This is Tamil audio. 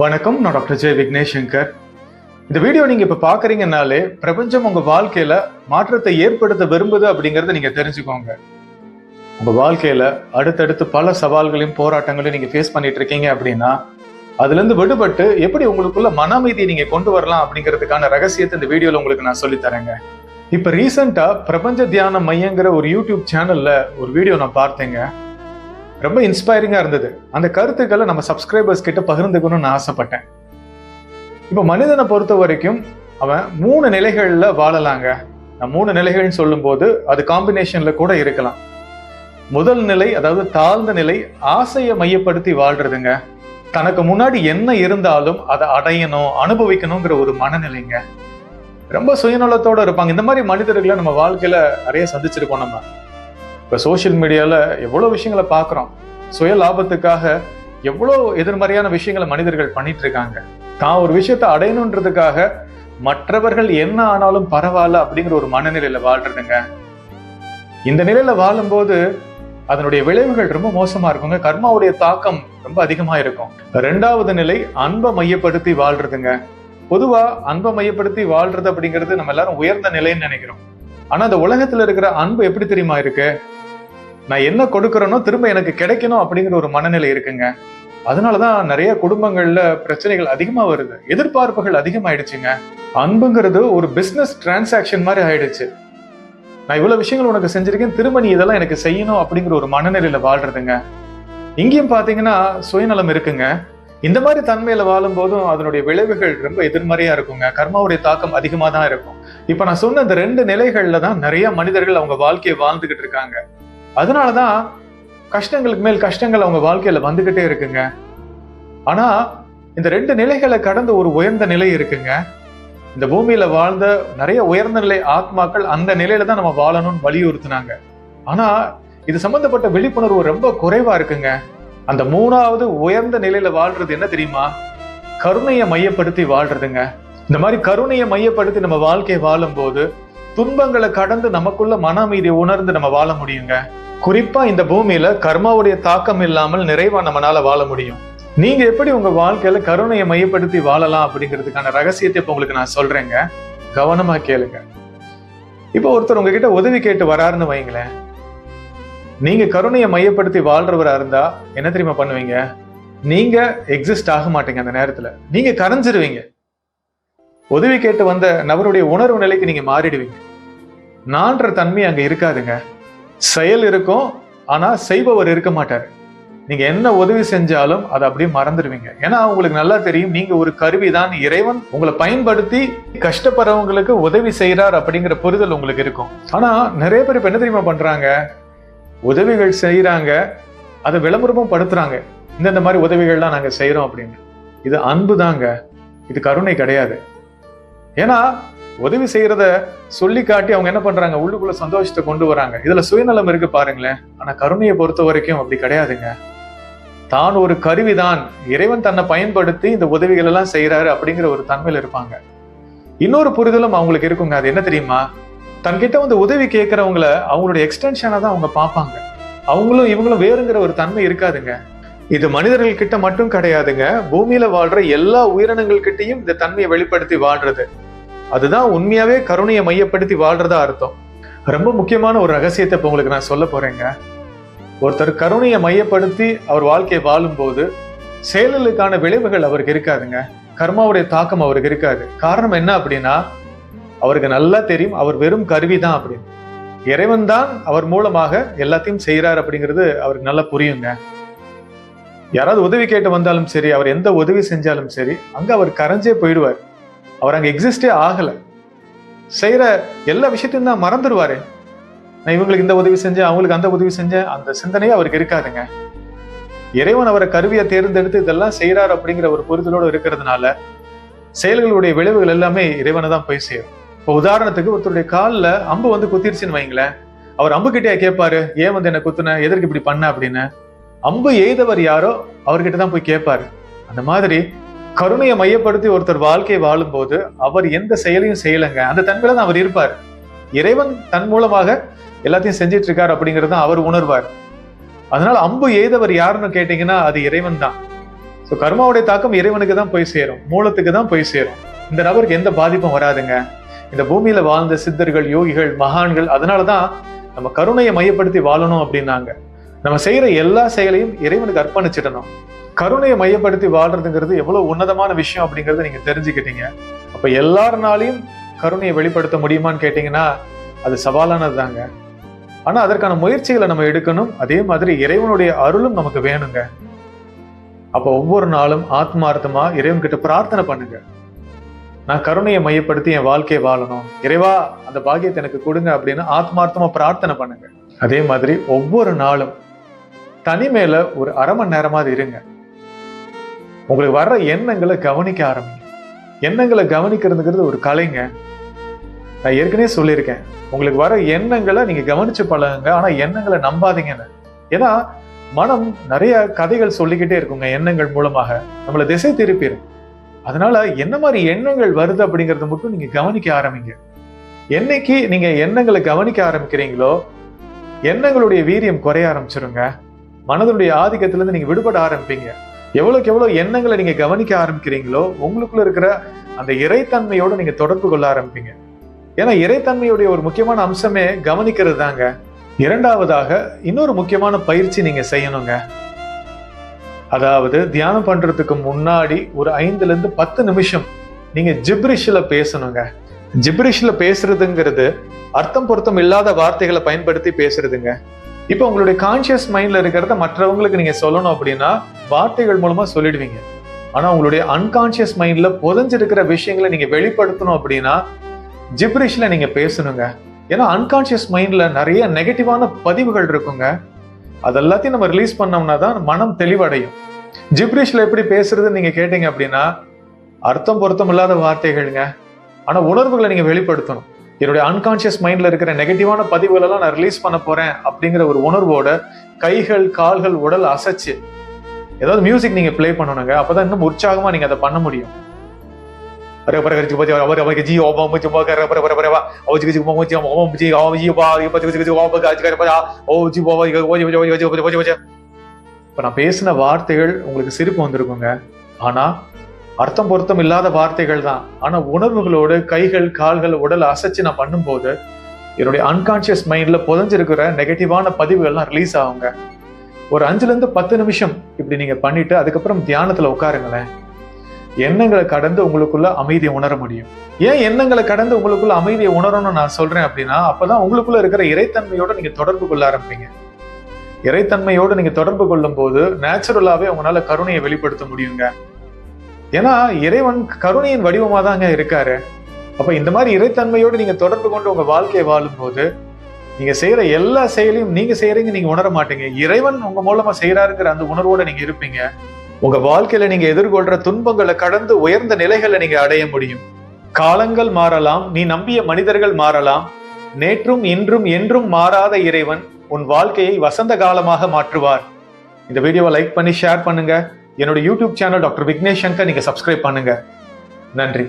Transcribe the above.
வணக்கம் நான் டாக்டர் ஜெய் விக்னேஷ் சங்கர் இந்த வீடியோ நீங்க இப்ப பாக்குறீங்கன்னாலே பிரபஞ்சம் உங்க வாழ்க்கையில மாற்றத்தை ஏற்படுத்த விரும்புது அப்படிங்கறத நீங்க தெரிஞ்சுக்கோங்க. உங்க வாழ்க்கையில அடுத்தடுத்து பல சவால்களையும் போராட்டங்களையும் நீங்க ஃபேஸ் பண்ணிட்டு இருக்கீங்க அப்படின்னா அதுல இருந்து விடுபட்டு எப்படி உங்களுக்குள்ள மன அமைதியை நீங்க கொண்டு வரலாம் அப்படிங்கிறதுக்கான ரகசியத்தை இந்த வீடியோல உங்களுக்கு நான் சொல்லி தரேங்க. இப்ப ரீசெண்டா பிரபஞ்ச தியான மையங்கிற ஒரு யூடியூப் சேனல்ல ஒரு வீடியோ நான் பார்த்தேங்க. ரொம்ப இன்ஸ்பைரிங்கா இருந்தது. அந்த கருத்துக்களை நம்ம சப்ஸ்கிரைபர்ஸ் கிட்ட பகிர்ந்துக்கணும்னு ஆசைப்பட்டேன். இப்போ மனிதனை பொறுத்த வரைக்கும் அவன் மூணு நிலைகள்ல வாழலாங்க. நான் மூணு நிலைகள்னு சொல்லும்போது அது காம்பினேஷன்ல கூட இருக்கலாம். முதல் நிலை அதாவது தாழ்ந்த நிலை ஆசையை மையப்படுத்தி வாழ்றதுங்க. தனக்கு முன்னாடி என்ன இருந்தாலும் அதை அடையணும் அனுபவிக்கணுங்கிற ஒரு மனநிலைங்க. ரொம்ப சுயநலத்தோட இருப்பாங்க. இந்த மாதிரி மனிதர்களை நம்ம வாழ்க்கையில நிறைய சந்திச்சிருக்கோம் நம்ம. இப்போ சோஷியல் மீடியால எவ்வளவு விஷயங்களை பார்க்கிறோம் சுய லாபத்துக்காக எவ்வளோ எதிர்மறையான விஷயங்களை மனிதர்கள் பண்ணிட்டு இருக்காங்க தான் ஒரு விஷயத்தை அடையணுன்றதுக்காக மற்றவர்கள் என்ன ஆனாலும் பரவாயில்ல அப்படிங்கிற ஒரு மனநிலையில வாழ்றதுங்க. இந்த நிலையில வாழும்போது அதனுடைய விளைவுகள் ரொம்ப மோசமா இருக்குங்க. கர்மாவுடைய தாக்கம் ரொம்ப அதிகமா இருக்கும். ரெண்டாவது நிலை அன்பை மையப்படுத்தி வாழ்றதுங்க. பொதுவா அன்பை மையப்படுத்தி வாழ்றது அப்படிங்கிறது நம்ம எல்லாரும் உயர்ந்த நிலைன்னு நினைக்கிறோம். ஆனா அந்த உலகத்துல இருக்கிற அன்பு எப்படி தெரியுமா இருக்கு? நான் என்ன கொடுக்குறேனோ திரும்ப எனக்கு கிடைக்கணும் அப்படிங்கிற ஒரு மனநிலை இருக்குங்க. அதனாலதான் நிறைய குடும்பங்கள்ல பிரச்சனைகள் அதிகமா வருது. எதிர்பார்ப்புகள் அதிகமாயிடுச்சுங்க. அன்புங்கிறது ஒரு பிசினஸ் டிரான்சாக்ஷன் மாதிரி ஆயிடுச்சு. நான் இவ்வளவு விஷயங்கள் உனக்கு செஞ்சிருக்கேன் திரும்ப நீ இதெல்லாம் எனக்கு செய்யணும் அப்படிங்கிற ஒரு மனநிலையில வாழ்றதுங்க. இங்கேயும் பாத்தீங்கன்னா சுயநலம் இருக்குங்க. இந்த மாதிரி தன்மையில வாழும் போதும் அதனுடைய விளைவுகள் ரொம்ப எதிர்மறையா இருக்குங்க. கர்மாவுடைய தாக்கம் அதிகமா தான் இருக்கும். இப்ப நான் சொன்ன இந்த ரெண்டு நிலைகள்ல தான் நிறைய மனிதர்கள் அவங்க வாழ்க்கையை வாழ்ந்துகிட்டு இருக்காங்க. அதனாலதான் கஷ்டங்களுக்கு மேல் கஷ்டங்கள் அவங்க வாழ்க்கையில வந்துகிட்டே இருக்குங்க. ஆனா இந்த ரெண்டு நிலைகளை கடந்து ஒரு உயர்ந்த நிலை இருக்குங்க. இந்த பூமியில வாழ்ந்த நிறைய உயர்ந்த நிலை ஆத்மாக்கள் அந்த நிலையில தான் நம்ம வாழணும்னு வலியுறுத்தினாங்க. ஆனா இது சம்பந்தப்பட்ட விழிப்புணர்வு ரொம்ப குறைவா இருக்குங்க. அந்த மூணாவது உயர்ந்த நிலையில வாழ்றது என்ன தெரியுமா? கருணையை மையப்படுத்தி வாழ்றதுங்க. இந்த மாதிரி கருணையை மையப்படுத்தி நம்ம வாழ்க்கையை வாழும்போது துன்பங்களை கடந்து நமக்குள்ள மன அமைதியை உணர்ந்து நம்ம வாழ முடியுங்க. குறிப்பா இந்த பூமியில கர்மாவுடைய தாக்கம் இல்லாமல் நிறைவா நம்மளால வாழ முடியும். நீங்க எப்படி உங்க வாழ்க்கையில கருணையை மையப்படுத்தி வாழலாம் அப்படிங்கிறதுக்கான ரகசியத்தை இப்ப உங்களுக்கு நான் சொல்றேங்க. கவனமா கேளுங்க. இப்போ ஒருத்தர் உங்ககிட்ட உதவி கேட்டு வராருன்னு வைங்களேன். நீங்க கருணையை மையப்படுத்தி வாழ்றவரா இருந்தா என்ன தெரியுமா பண்ணுவீங்க? நீங்க எக்ஸிஸ்ட் ஆக மாட்டீங்க அந்த நேரத்துல. நீங்க கரைஞ்சிருவீங்க. உதவி கேட்டு வந்த நபருடைய உணர்வு நிலைக்கு நீங்க மாறிடுவீங்க. நான்ற தன்மை அங்க இருக்காதுங்க. செயல் இருக்கும் ஆனா செய்பவர் இருக்க மாட்டார். நீங்க என்ன உதவி செஞ்சாலும் அதை அப்படியே மறந்துடுவீங்க. ஏன்னா உங்களுக்கு நல்லா தெரியும் நீங்க ஒரு கருவி தான் இறைவன். உங்களை பயன்படுத்தி கஷ்டப்படுறவங்களுக்கு உதவி செய்யறார் அப்படிங்கிற புரிதல் உங்களுக்கு இருக்கும். ஆனா நிறைய பேர் இப்ப என்ன தெரியுமா பண்றாங்க? உதவிகள் செய்யறாங்க அதை விளம்பரமும் படுத்துறாங்க. இந்தந்த மாதிரி உதவிகள்லாம் நாங்க செய்யறோம் அப்படின்னு. இது அன்பு தாங்க இது கருணை கிடையாது. ஏன்னா உதவி செய்யறத சொல்லி காட்டி அவங்க என்ன பண்றாங்க? உள்ளுக்குள்ள சந்தோஷத்தை கொண்டு வராங்க. இதுல சுயநலம் இருக்கு பாருங்களேன். ஆனா கருணையை பொறுத்த வரைக்கும் அப்படி கிடையாதுங்க. தான் ஒரு கருவிதான். இறைவன் தன்னை பயன்படுத்தி இந்த உதவிகள் எல்லாம் செய்யறாரு அப்படிங்கிற ஒரு தன்மையில இருப்பாங்க. இன்னொரு புரிதலும் அவங்களுக்கு இருக்குங்க. அது என்ன தெரியுமா? தன்கிட்ட வந்து உதவி கேட்கறவங்கள அவங்களுடைய எக்ஸ்டென்ஷனா தான் அவங்க பார்ப்பாங்க. அவங்களும் இவங்களும் வேறுங்கிற ஒரு தன்மை இருக்காதுங்க. இது மனிதர்கள் கிட்ட மட்டும் கிடையாதுங்க. பூமியில வாழ்ற எல்லா உயிரினங்கள் கிட்டயும் இந்த தன்மையை வெளிப்படுத்தி வாழ்றது. அதுதான் உண்மையாவே கருணையை மையப்படுத்தி வாழ்றதா அர்த்தம். ரொம்ப முக்கியமான ஒரு ரகசியத்தை இப்போ உங்களுக்கு நான் சொல்ல போறேங்க. ஒருத்தர் கருணையை மையப்படுத்தி அவர் வாழ்க்கையை வாழும்போது செயல்களுக்கான விளைவுகள் அவருக்கு இருக்காதுங்க. கர்மாவுடைய தாக்கம் அவருக்கு இருக்காது. காரணம் என்ன அப்படின்னா அவருக்கு நல்லா தெரியும் அவர் வெறும் கருவி தான் அப்படின்னு. இறைவன் தான் அவர் மூலமாக எல்லாத்தையும் செய்கிறார் அப்படிங்கிறது அவருக்கு நல்லா புரியுங்க. யாராவது உதவி கேட்டு வந்தாலும் சரி அவர் எந்த உதவி செஞ்சாலும் சரி அங்க அவர் கரைஞ்சே போயிடுவார். அவர் அங்க எக்ஸிஸ்டே ஆகலை. செய்யற எல்லா விஷயத்தையும் தான் மறந்துடுவாரு. நான் இவங்களுக்கு இந்த உதவி செஞ்சேன் அவங்களுக்கு அந்த உதவி செஞ்சேன் அந்த சிந்தனையே அவருக்கு இருக்காதுங்க. இறைவன் அவரை கருவியை தேர்ந்தெடுத்து இதெல்லாம் செய்யறாரு அப்படிங்கிற ஒரு புரிதலோடு இருக்கிறதுனால செயல்களுடைய விளைவுகள் எல்லாமே இறைவனை தான் போய் சேரும். இப்போ உதாரணத்துக்கு ஒருத்தருடைய காலில் அம்பு வந்து குத்திருச்சுன்னு வைங்களேன். அவர் அம்பு கிட்டே கேட்பாரு ஏன் வந்து என்னை குத்துன? எதற்கு இப்படி பண்ண? அப்படின்னு. அம்பு எய்தவர் யாரோ அவர்கிட்ட தான் போய் கேட்பாரு அந்த மாதிரி கருணையை மையப்படுத்தி ஒருத்தர் வாழ்க்கை வாழும்போது அவர் எந்த செயலையும் செய்யலைங்க. அந்த தன்மையில தான் அவர் இருப்பார். இறைவன் தன் மூலமாக எல்லாத்தையும் செஞ்சிட்டு இருக்கார் அப்படிங்கறத அவர் உணர்வார். அதனால அம்பு எய்தவர் யாருன்னு கேட்டீங்கன்னா அது இறைவன் தான். ஸோ கர்மாவுடைய தாக்கம் இறைவனுக்கு தான் போய் சேரும். மூலத்துக்கு தான் போய் சேரும். இந்த நபருக்கு எந்த பாதிப்பும் வராதுங்க. இந்த பூமியில வாழ்ந்த சித்தர்கள் யோகிகள் மகான்கள் அதனாலதான் நம்ம கருணையை மையப்படுத்தி வாழணும் அப்படின்னாங்க. நம்ம செய்யற எல்லா செயலையும் இறைவனுக்கு அர்ப்பணிச்சிடணும். கருணையை மையப்படுத்தி வாழ்றதுங்கிறது எவ்வளவு உன்னதமான விஷயம் அப்படிங்கறத நீங்க தெரிஞ்சுக்கிட்டீங்க. அப்ப எல்லாருனாலையும் கருணையை வெளிப்படுத்த முடியுமான்னு கேட்டீங்கன்னா அது சவாலானது தாங்க ஆனா அதற்கான முயற்சிகளை நம்ம எடுக்கணும். அதே மாதிரி இறைவனுடைய அருளும் நமக்கு வேணுங்க. அப்ப ஒவ்வொரு நாளும் ஆத்மார்த்தமா இறைவன் கிட்ட பிரார்த்தனை பண்ணுங்க. நான் கருணையை மையப்படுத்தி என் வாழ்க்கையை வாழணும். இறைவா அந்த பாக்கியத்தை எனக்கு கொடுங்க அப்படின்னு ஆத்மார்த்தமா பிரார்த்தனை பண்ணுங்க. அதே மாதிரி ஒவ்வொரு நாளும் தனிமையில ஒரு அரை மணி நேரமாவது இருங்க. உங்களுக்கு வர்ற எண்ணங்களை கவனிக்க ஆரம்பிங்க. எண்ணங்களை கவனிக்கிறதுங்கிறது ஒரு கலைங்க. நான் ஏற்கனவே சொல்லியிருக்கேன். உங்களுக்கு வர எண்ணங்களை நீங்கள் கவனித்து பழகுங்க. ஆனால் எண்ணங்களை நம்பாதீங்கன்னு. ஏன்னா மனம் நிறைய கதைகள் சொல்லிக்கிட்டே இருக்குங்க எண்ணங்கள் மூலமாக. நம்மளை திசை திருப்பிடும் அதனால என்ன மாதிரி எண்ணங்கள் வருது அப்படிங்கிறத மட்டும் நீங்க கவனிக்க ஆரம்பிங்க. என்னைக்கு நீங்க எண்ணங்களை கவனிக்க ஆரம்பிக்கிறீங்களோ எண்ணங்களுடைய வீரியம் குறைய ஆரம்பிச்சிருங்க. மனதனுடைய ஆதிக்கத்திலேருந்து நீங்கள் நீங்க விடுபட ஆரம்பிப்பீங்க. எவ்வளோக்கு எவ்வளவு எண்ணங்களை நீங்க கவனிக்க ஆரம்பிக்கிறீங்களோ உங்களுக்குள்ள இருக்கிற அந்த இறைத்தன்மையோடு நீங்கள் தொடர்பு கொள்ள ஆரம்பிப்பீங்க. ஏன்னா இறைத்தன்மையுடைய ஒரு முக்கியமான அம்சமே கவனிக்கிறது தாங்க இரண்டாவதாக இன்னொரு முக்கியமான பயிற்சி நீங்க செய்யணுங்க. அதாவது தியானம் பண்றதுக்கு முன்னாடி ஒரு ஐந்துல இருந்து பத்து நிமிஷம் நீங்க ஜிப்ரிஷ்ல பேசணுங்க. ஜிப்ரிஷ்ல பேசுறதுங்கிறது அர்த்தம் பொருத்தம் இல்லாத வார்த்தைகளை பயன்படுத்தி பேசுறதுங்க. இப்போ உங்களுடைய கான்சியஸ் மைண்ட்ல இருக்கிறத மற்றவங்களுக்கு நீங்க சொல்லணும் அப்படின்னா வார்த்தைகள் மூலமா சொல்லிடுவீங்க. ஆனா உங்களுடைய அன்கான்சியஸ் மைண்ட்ல புதஞ்சிருக்கிற விஷயங்களை நீங்க வெளிப்படுத்தணும் அப்படின்னா ஜிப்ரிஷ்ல நீங்க பேசணுங்க. ஏன்னா அன்கான்சியஸ் மைண்ட்ல நிறைய நெகட்டிவான பதிவுகள் இருக்குங்க. அது எல்லாத்தையும் நம்ம ரிலீஸ் பண்ணோம்னா தான் மனம் தெளிவடையும். ஜிப்ரிஷ்ல எப்படி பேசுறதுன்னு நீங்க கேட்டீங்க அப்படின்னா அர்த்தம் பொருத்தம் இல்லாத வார்த்தைகள்ங்க. ஆனா உணர்வுகளை நீங்க வெளிப்படுத்தணும். என்னுடைய அன்கான்ஷியஸ் மைண்டில் இருக்கிற நெகட்டிவான பதிவுகளெல்லாம் நான் ரிலீஸ் பண்ண போகிறேன் அப்படிங்கிற ஒரு உணர்வோட கைகள் கால்கள் உடல் அசைச்சு ஏதாவது மியூசிக் நீங்கள் ப்ளே பண்ணணுங்க அப்போ தான் இன்னும் உற்சாகமாக நீங்கள் அதை பண்ண முடியும் இப்போ நான் பேசின வார்த்தைகள் உங்களுக்கு சிரிப்பு வந்திருக்குங்க ஆனா அர்த்தம் பொருத்தம் இல்லாத வார்த்தைகள் தான். ஆனா உணர்வுகளோடு கைகள் கால்கள் உடல் அசைச்சு நான் பண்ணும்போது என்னுடைய அன்கான்சியஸ் மைண்ட்ல புதஞ்சிருக்கிற நெகட்டிவான பதிவுகள்லாம் ரிலீஸ் ஆகுங்க. ஒரு அஞ்சுல இருந்து பத்து நிமிஷம் இப்படி நீங்க பண்ணிட்டு அதுக்கப்புறம் தியானத்துல உட்காருங்களேன். எண்ணங்களை கடந்து உங்களுக்குள்ள அமைதியை உணர முடியும். ஏன் எண்ணங்களை கடந்து உங்களுக்குள்ள அமைதியை உணரணும்னு நான் சொல்றேன் அப்படின்னா அப்பதான் உங்களுக்குள்ள இருக்கிற இறைத்தன்மையோட நீங்க தொடர்பு கொள்ள ஆரம்பிப்பீங்க. இறைத்தன்மையோடு நீங்க தொடர்பு கொள்ளும் போது நேச்சுரலாவே உங்களால கருணையை வெளிப்படுத்த முடியுங்க. ஏன்னா இறைவன் கருணையின் வடிவமா தாங்க இருக்காரு. அப்ப இந்த மாதிரி இறைத்தன்மையோடு நீங்க தொடர்பு கொண்டு உங்க வாழ்க்கையை வாழும்போது நீங்க செய்யற எல்லா செயலையும் நீங்க செய்யறீங்க நீங்க உணர மாட்டீங்க. இறைவன் உங்க மூலமா செய்யறாருங்கிற அந்த உணர்வோட நீங்க இருப்பீங்க. உங்க வாழ்க்கையில நீங்க எதிர்கொள்ற துன்பங்களை கடந்து உயர்ந்த நிலைகளை நீங்க அடைய முடியும். காலங்கள் மாறலாம் நீ நம்பிய மனிதர்கள் மாறலாம். நேற்றும் இன்றும் என்றும் மாறாத இறைவன் உன் வாழ்க்கையை வசந்த காலமாக மாற்றுவார். இந்த வீடியோவை லைக் பண்ணி ஷேர் பண்ணுங்க. என்னோட YouTube channel doctor Vignesh Shankar நீங்க சப்ஸ்கிரைப் பண்ணுங்க. நன்றி.